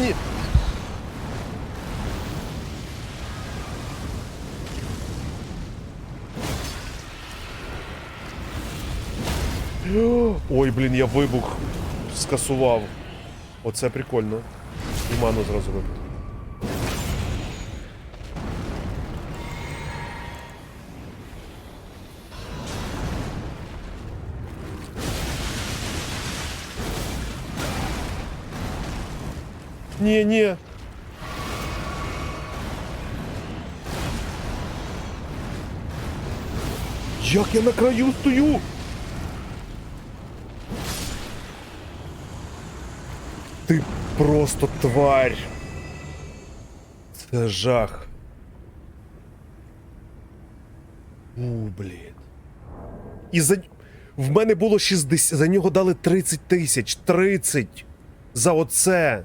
Ні. Ой, блін, я вибух скасував. Оце прикольно. І ману зразу випив. Ні, ні. Як я на краю стою? Ти просто тварь. Це жах. У, блін. І за... В мене було 60, за нього дали 30 тисяч. 30! За оце.